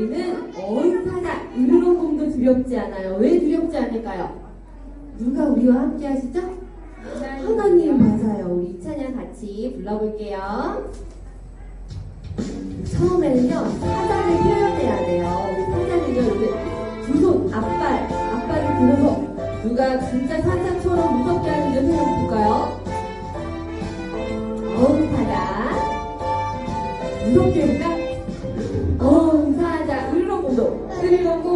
우리는 어음사자 이런 공도 두렵지 않아요. 왜 두렵지 않을까요? 누가 우리와 함께 하시죠? 하나님 맞아요. 우리 이 찬양 같이 불러볼게요. 처음에는요 사자를 표현해야 돼요. 사자는요 이렇게 두손 앞발 앞발을 들어서 누가 진짜 사자처럼 무섭게 하는지 생각해 볼까요? 어음사자 무섭게 해볼까? 하늘과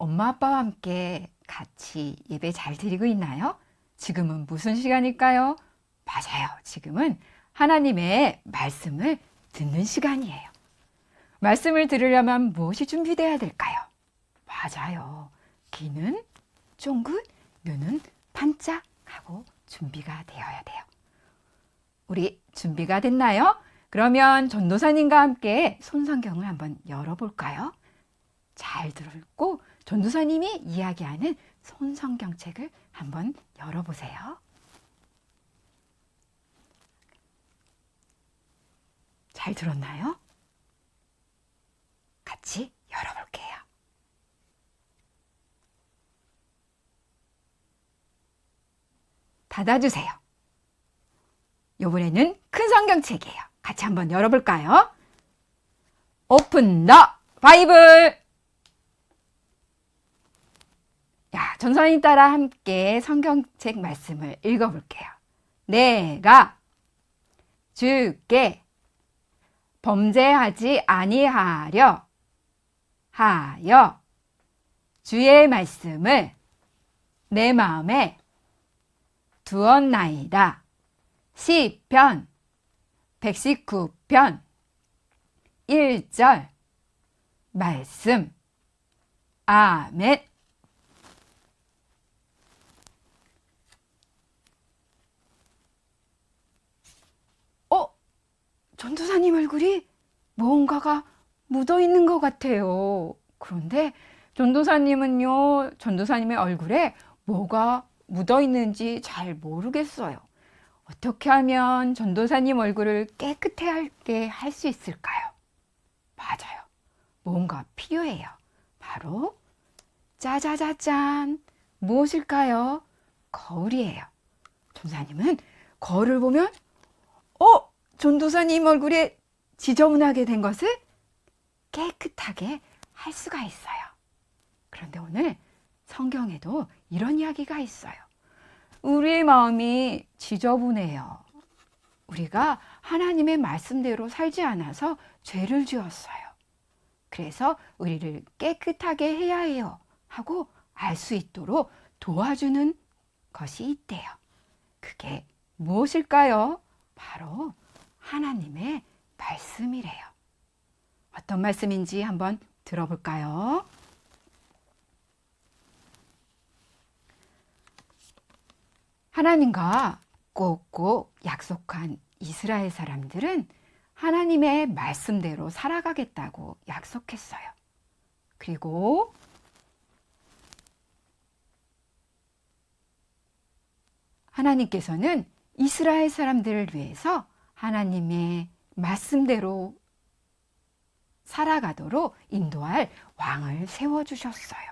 엄마 아빠와 함께 같이 예배 잘 드리고 있나요? 지금은 무슨 시간일까요? 맞아요. 지금은 하나님의 말씀을 듣는 시간이에요. 말씀을 들으려면 무엇이 준비되어야 될까요? 맞아요. 귀는 쫑긋, 눈은 반짝하고 준비가 되어야 돼요. 우리 준비가 됐나요? 그러면 전도사님과 함께 손성경을 한번 열어볼까요? 잘 들고 전도사님이 이야기하는 손성경 책을 한번 열어보세요. 잘 들었나요? 같이 열어볼게요. 닫아주세요. 이번에는 큰 성경책이에요. 같이 한번 열어볼까요? 오픈 더 바이블! 야, 전선이 따라 함께 성경책 말씀을 읽어볼게요. 내가 주께 범죄하지 아니하려 하여 주의 말씀을 내 마음에 두었나이다. 시편 119편 1절 말씀 아멘 어? 전도사님 얼굴이 무언가가 묻어 있는 것 같아요. 그런데 전도사님은요, 전도사님의 얼굴에 뭐가 묻어 있는지 잘 모르겠어요. 어떻게 하면 전도사님 얼굴을 깨끗하게 할 수 있을까요? 맞아요. 뭔가 필요해요. 바로 짜자자잔 무엇일까요? 거울이에요. 전도사님은 거울을 보면 어? 전도사님 얼굴에 지저분하게 된 것을 깨끗하게 할 수가 있어요. 그런데 오늘 성경에도 이런 이야기가 있어요. 우리의 마음이 지저분해요. 우리가 하나님의 말씀대로 살지 않아서 죄를 지었어요. 그래서 우리를 깨끗하게 해야 해요. 하고 알 수 있도록 도와주는 것이 있대요. 그게 무엇일까요? 바로 하나님의 말씀이래요. 어떤 말씀인지 한번 들어볼까요? 하나님과 꼭꼭 약속한 이스라엘 사람들은 하나님의 말씀대로 살아가겠다고 약속했어요. 그리고 하나님께서는 이스라엘 사람들을 위해서 하나님의 말씀대로 살아가도록 인도할 왕을 세워주셨어요.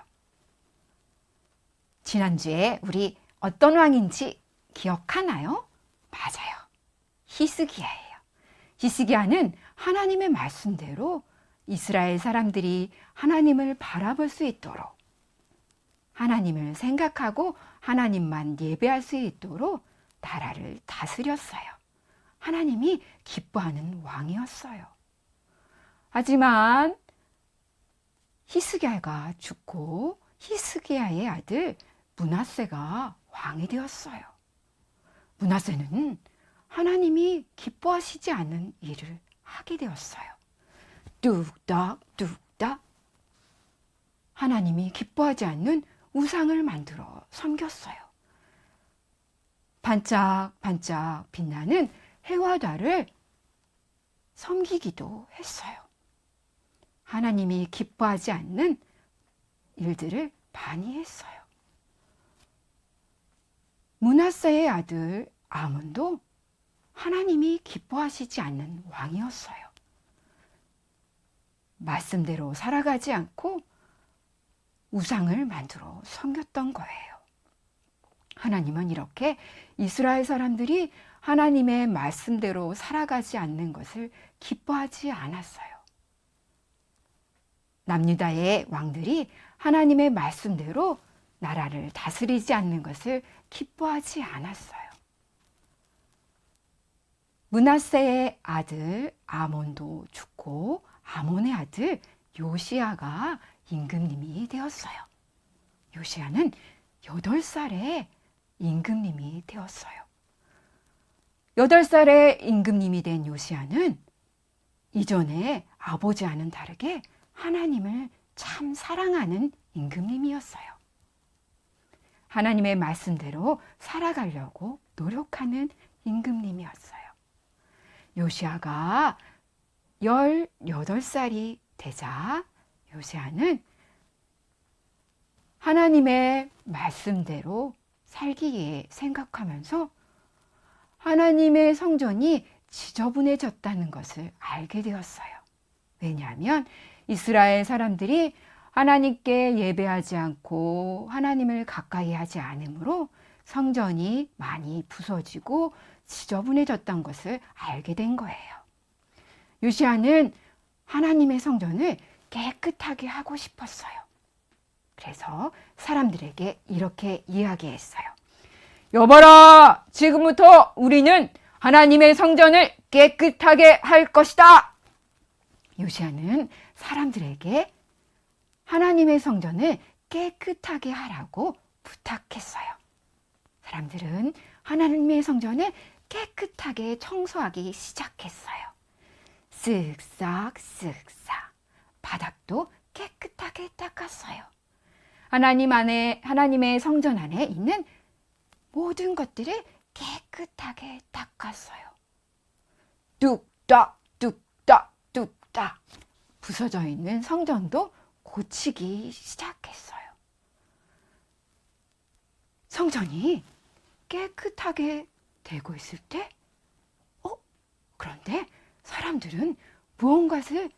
지난주에 우리 어떤 왕인지 기억하나요? 맞아요. 히스기야예요. 히스기야는 하나님의 말씀대로 이스라엘 사람들이 하나님을 바라볼 수 있도록 하나님을 생각하고 하나님만 예배할 수 있도록 나라를 다스렸어요. 하나님이 기뻐하는 왕이었어요. 하지만 히스기야가 죽고 히스기야의 아들 문하세가 왕이 되었어요. 문하세는 하나님이 기뻐하시지 않는 일을 하게 되었어요. 뚝딱 뚝딱 하나님이 기뻐하지 않는 우상을 만들어 섬겼어요. 반짝반짝 빛나는 해와 달을 섬기기도 했어요. 하나님이 기뻐하지 않는 일들을 많이 했어요. 문하세의 아들 아몬도 하나님이 기뻐하시지 않는 왕이었어요. 말씀대로 살아가지 않고 우상을 만들어 섬겼던 거예요. 하나님은 이렇게 이스라엘 사람들이 하나님의 말씀대로 살아가지 않는 것을 기뻐하지 않았어요. 남유다의 왕들이 하나님의 말씀대로 나라를 다스리지 않는 것을 기뻐하지 않았어요. 문하세의 아들 아몬도 죽고 아몬의 아들 요시아가 임금님이 되었어요. 요시아는 8살에 임금님이 되었어요. 8살에 임금님이 된 요시아는 이전에 아버지와는 다르게 하나님을 참 사랑하는 임금님이었어요. 하나님의 말씀대로 살아가려고 노력하는 임금님이었어요. 요시아가 18살이 되자 요시아는 하나님의 말씀대로 살기에 생각하면서 하나님의 성전이 지저분해졌다는 것을 알게 되었어요. 왜냐하면 이스라엘 사람들이 하나님께 예배하지 않고 하나님을 가까이 하지 않으므로 성전이 많이 부서지고 지저분해졌던 것을 알게 된 거예요. 요시아는 하나님의 성전을 깨끗하게 하고 싶었어요. 그래서 사람들에게 이렇게 이야기했어요. 여봐라! 지금부터 우리는 하나님의 성전을 깨끗하게 할 것이다! 요시아는 사람들에게 하나님의 성전을 깨끗하게 하라고 부탁했어요. 사람들은 하나님의 성전을 깨끗하게 청소하기 시작했어요. 쓱싹 쓱싹 바닥도 깨끗하게 닦았어요. 하나님 안에 하나님의 성전 안에 있는 모든 것들을 깨끗하게 닦았어요. 뚝딱 뚝딱 뚝딱 부서져 있는 성전도 고치기 시작했어요. 성전이 깨끗하게 되고 있을 때, 어? 그런데 사람들은 무언가를,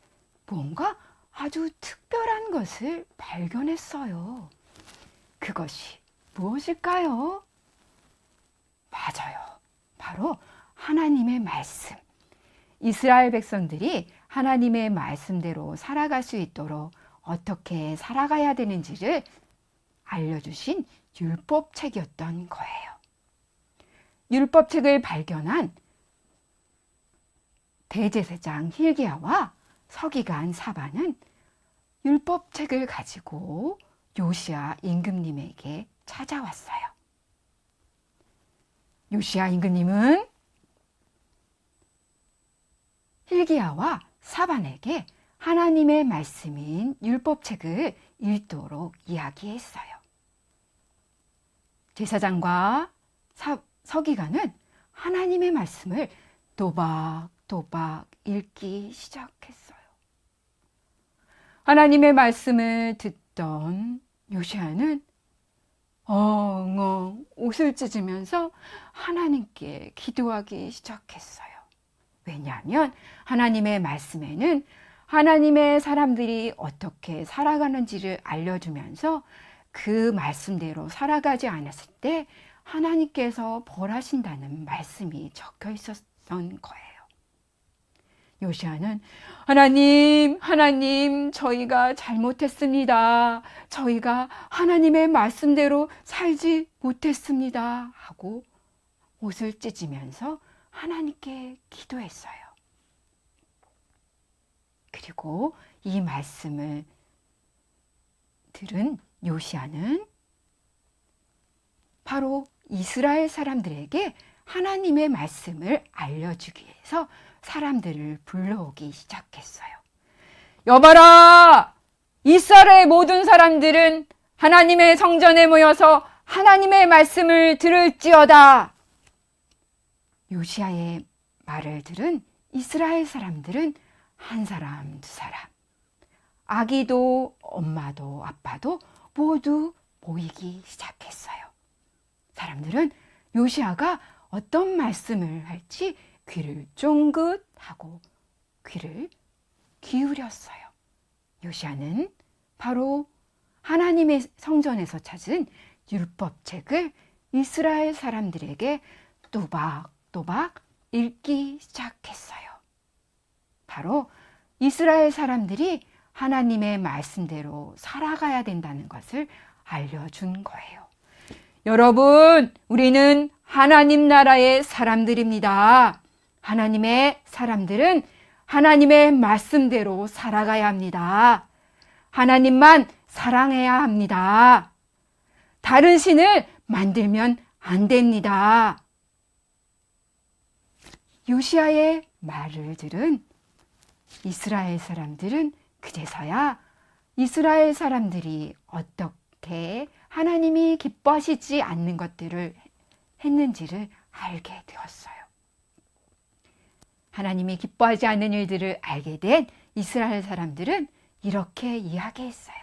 무언가 아주 특별한 것을 발견했어요. 그것이 무엇일까요? 맞아요. 바로 하나님의 말씀. 이스라엘 백성들이 하나님의 말씀대로 살아갈 수 있도록 어떻게 살아가야 되는지를 알려주신 율법책이었던 거예요. 율법책을 발견한 대제사장 힐기야와 서기관 사반은 율법책을 가지고 요시아 임금님에게 찾아왔어요. 요시아 임금님은 hil기야와 사반에게 하나님의 말씀인 율법책을 읽도록 이야기했어요. 제사장과 사- 서기관은 하나님의 말씀을 또박또박 읽기 시작했어요. 하나님의 말씀을 듣던 요시아는 엉엉 옷을 찢으면서 하나님께 기도하기 시작했어요. 왜냐하면 하나님의 말씀에는 하나님의 사람들이 어떻게 살아가는지를 알려주면서 그 말씀대로 살아가지 않았을 때 하나님께서 벌하신다는 말씀이 적혀 있었던 거예요. 요시아는 하나님, 하나님, 저희가 잘못했습니다. 저희가 하나님의 말씀대로 살지 못했습니다. 하고 옷을 찢으면서 하나님께 기도했어요. 그리고 이 말씀을 들은 요시아는 바로 이스라엘 사람들에게 하나님의 말씀을 알려주기 위해서 사람들을 불러오기 시작했어요. 여봐라! 이스라엘 모든 사람들은 하나님의 성전에 모여서 하나님의 말씀을 들을지어다. 요시아의 말을 들은 이스라엘 사람들은 한 사람, 두 사람, 아기도 엄마도 아빠도 모두 모이기 시작했어요. 사람들은 요시아가 어떤 말씀을 할지 귀를 쫑긋하고 귀를 기울였어요. 요시아는 바로 하나님의 성전에서 찾은 율법책을 이스라엘 사람들에게 또박또박 읽기 시작했어요. 바로 이스라엘 사람들이 하나님의 말씀대로 살아가야 된다는 것을 알려준 거예요. 여러분, 우리는 하나님 나라의 사람들입니다. 하나님의 사람들은 하나님의 말씀대로 살아가야 합니다. 하나님만 사랑해야 합니다. 다른 신을 만들면 안 됩니다. 요시아의 말을 들은 이스라엘 사람들은 그제서야 이스라엘 사람들이 어떻게 하나님이 기뻐하시지 않는 것들을 했는지를 알게 되었어요. 하나님이 기뻐하지 않는 일들을 알게 된 이스라엘 사람들은 이렇게 이야기했어요.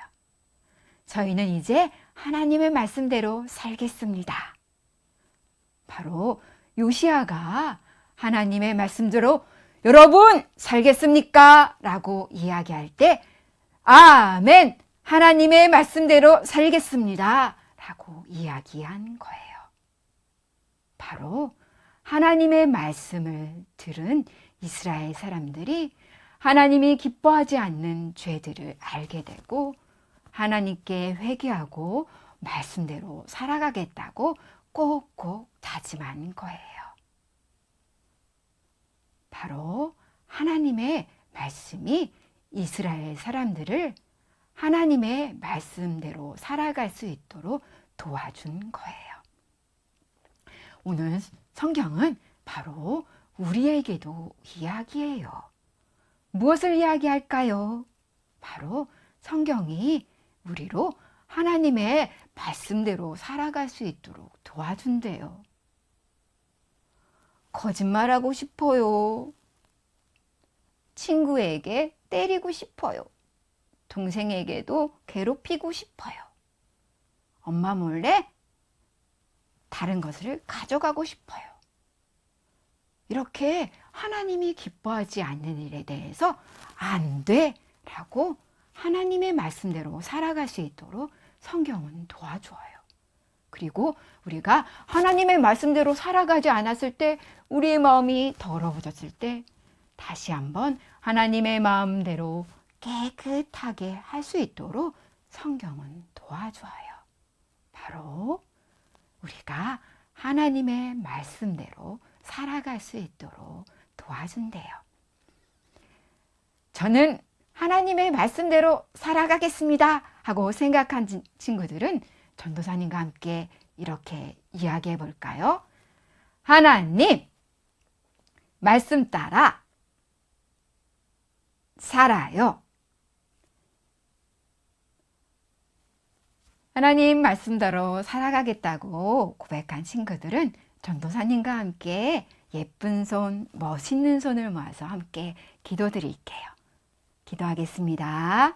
저희는 이제 하나님의 말씀대로 살겠습니다. 바로 요시아가 하나님의 말씀대로 여러분 살겠습니까? 라고 이야기할 때 아멘 하나님의 말씀대로 살겠습니다. 라고 이야기한 거예요. 바로 하나님의 말씀을 들은 이스라엘 사람들이 하나님이 기뻐하지 않는 죄들을 알게 되고 하나님께 회개하고 말씀대로 살아가겠다고 꼭꼭 다짐한 거예요. 바로 하나님의 말씀이 이스라엘 사람들을 하나님의 말씀대로 살아갈 수 있도록 도와준 거예요. 오늘 성경은 바로 우리에게도 이야기해요. 무엇을 이야기할까요? 바로 성경이 우리로 하나님의 말씀대로 살아갈 수 있도록 도와준대요. 거짓말하고 싶어요. 친구에게 때리고 싶어요. 동생에게도 괴롭히고 싶어요. 엄마 몰래 다른 것을 가져가고 싶어요. 이렇게 하나님이 기뻐하지 않는 일에 대해서 안 돼! 라고 하나님의 말씀대로 살아갈 수 있도록 성경은 도와줘요. 그리고 우리가 하나님의 말씀대로 살아가지 않았을 때 우리의 마음이 더러워졌을 때 다시 한번 하나님의 마음대로 깨끗하게 할 수 있도록 성경은 도와줘요. 바로 우리가 하나님의 말씀대로 살아갈 수 있도록 도와준대요. 저는 하나님의 말씀대로 살아가겠습니다. 하고 생각한 진- 친구들은 전도사님과 함께 이렇게 이야기해 볼까요? 하나님, 말씀 따라 살아요. 하나님 말씀대로 살아가겠다고 고백한 친구들은 전도사님과 함께 예쁜 손, 멋있는 손을 모아서 함께 기도드릴게요. 기도하겠습니다.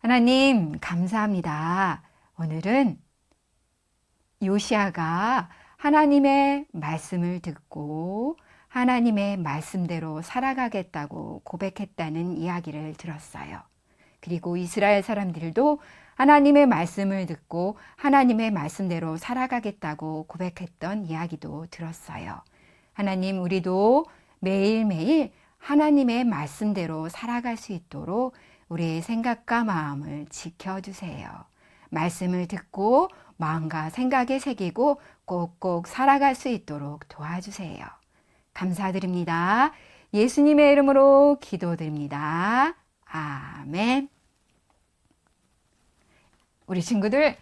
하나님, 감사합니다. 오늘은 요시아가 하나님의 말씀을 듣고 하나님의 말씀대로 살아가겠다고 고백했다는 이야기를 들었어요. 그리고 이스라엘 사람들도 하나님의 말씀을 듣고 하나님의 말씀대로 살아가겠다고 고백했던 이야기도 들었어요. 하나님, 우리도 매일매일 하나님의 말씀대로 살아갈 수 있도록 우리의 생각과 마음을 지켜주세요. 말씀을 듣고 마음과 생각에 새기고 꼭꼭 살아갈 수 있도록 도와주세요. 감사드립니다. 예수님의 이름으로 기도드립니다. 아멘. 우리 친구들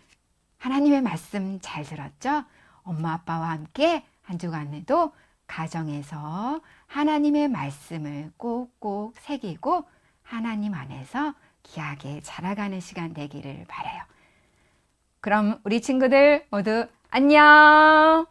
하나님의 말씀 잘 들었죠? 엄마 아빠와 함께 한 주간에도 가정에서 하나님의 말씀을 꼭꼭 새기고 하나님 안에서 귀하게 자라가는 시간 되기를 바래요. 그럼 우리 친구들 모두 안녕!